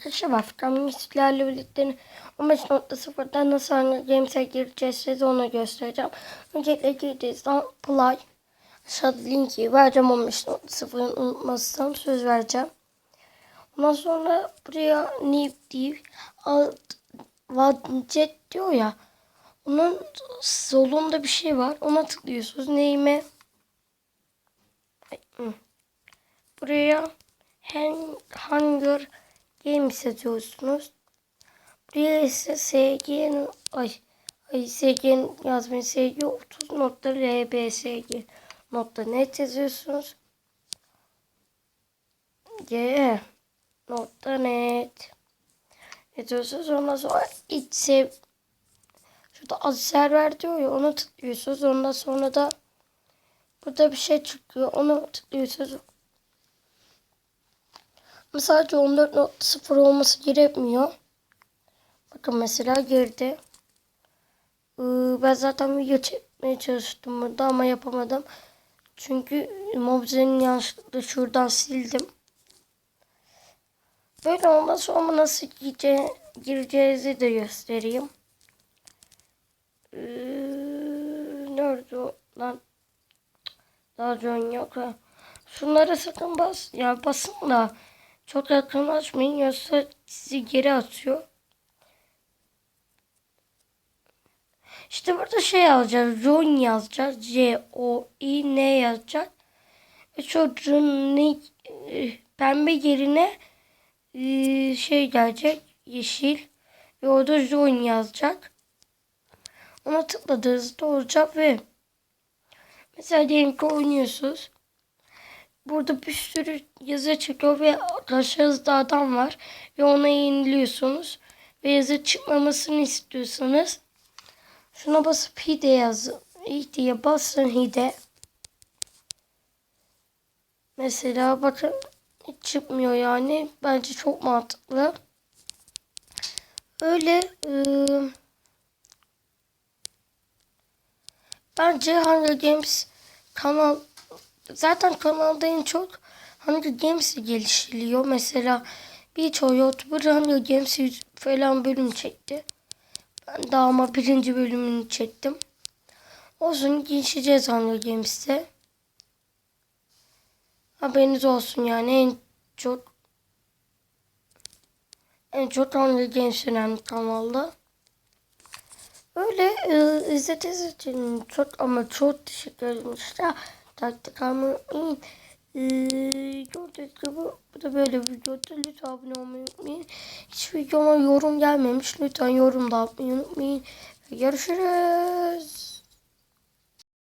arkadaşlar Furkan Müslülerle birlikte 15.0'dan nasıl Hunger Games'e gireceğiz size onu göstereceğim. Öncelikle girdiğiniz Play. Aşağıda linki vereceğim 15.0'ın unutmazsam söz vereceğim. Ondan sonra buraya New diye Vadjet diyor ya. Onun solunda bir şey var. Ona tıklıyorsunuz. Neyime? Buraya Hang- Hunger Games yazıyorsunuz. Buraya ise SG'nin ay ay SG'nin yazmayın SG 30 nokta RBSG nokta net yazıyorsunuz. G nokta net yazıyorsunuz. Ondan sonra iç sev şurada az server diyor ya onu tıklıyorsunuz. Ondan sonra da burada bir şey çıkıyor. Onu tıklıyorsunuz. Ama sadece 14.0 olması gerekmiyor. Bakın mesela girdi. Ee, Ben zaten video çekmeye çalıştım burada ama yapamadım. Çünkü Mobizen'in yanlışlıkla şuradan sildim. Böyle ondan sonra nasıl girece gireceğizi de göstereyim. Ee, nerede o lan? Daha can yok. Şunlara sakın bas. Ya basın da çok yakınlaşmayın yoksa sizi geri atıyor. İşte burada şey yazacağız. Join yazacağız. C O I N yazacak. Ve çocuğun ne, e, pembe yerine e, şey gelecek. Yeşil. Ve orada join yazacak. Ona tıkladığınızda olacak ve mesela diyelim ki oynuyorsunuz. Burada bir sürü yazı çıkıyor ve karşınızda adam var ve ona yeniliyorsunuz ve yazı çıkmamasını istiyorsanız şuna basıp hide yazın. Hide'ye basın hide. Mesela bakın hiç çıkmıyor yani. Bence çok mantıklı. Öyle ıı, bence Hunger Games kanal zaten kanalda en çok Hunger Games gelişiliyor. Mesela birçok YouTuber Hunger Games falan bölüm çekti. Ben daha ama birinci bölümünü çektim. Olsun gelişeceğiz Hunger Games'te. Haberiniz olsun yani en çok en çok Hunger Games önemli kanalda. Öyle e, izlediğiniz için çok ama çok teşekkür ederim. İşte taktik almayı unutmayın. E, gördüğünüz gibi bu da böyle bir videoda lütfen abone olmayı unutmayın. Hiç videoma yorum gelmemiş. Lütfen yorum da atmayı unutmayın. Görüşürüz.